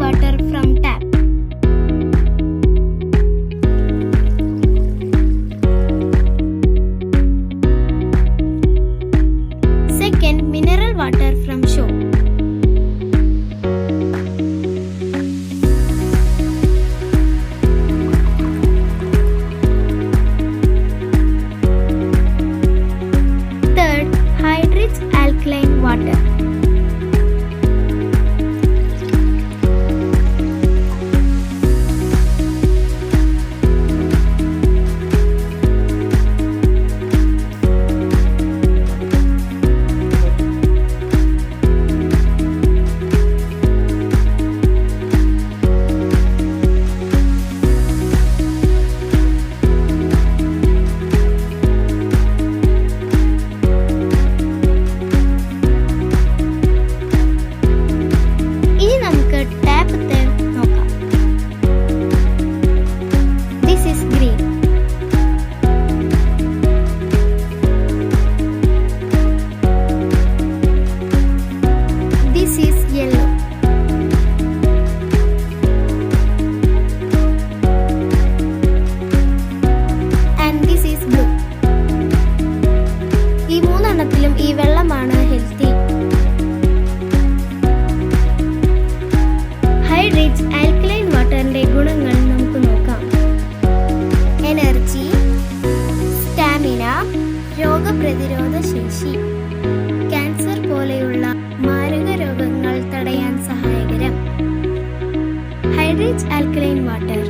Water ഈ വെള്ളമാണ് healthy. Hydrate alkaline വാട്ടറിന്റെ ഗുണങ്ങൾ നമുക്ക് നോക്കാം. എനർജി സ്റ്റാമിന രോഗപ്രതിരോധ ശേഷി ക്യാൻസർ പോലെയുള്ള മാരക രോഗങ്ങൾ തടയാൻ സഹായകരം. Hydrate alkaline water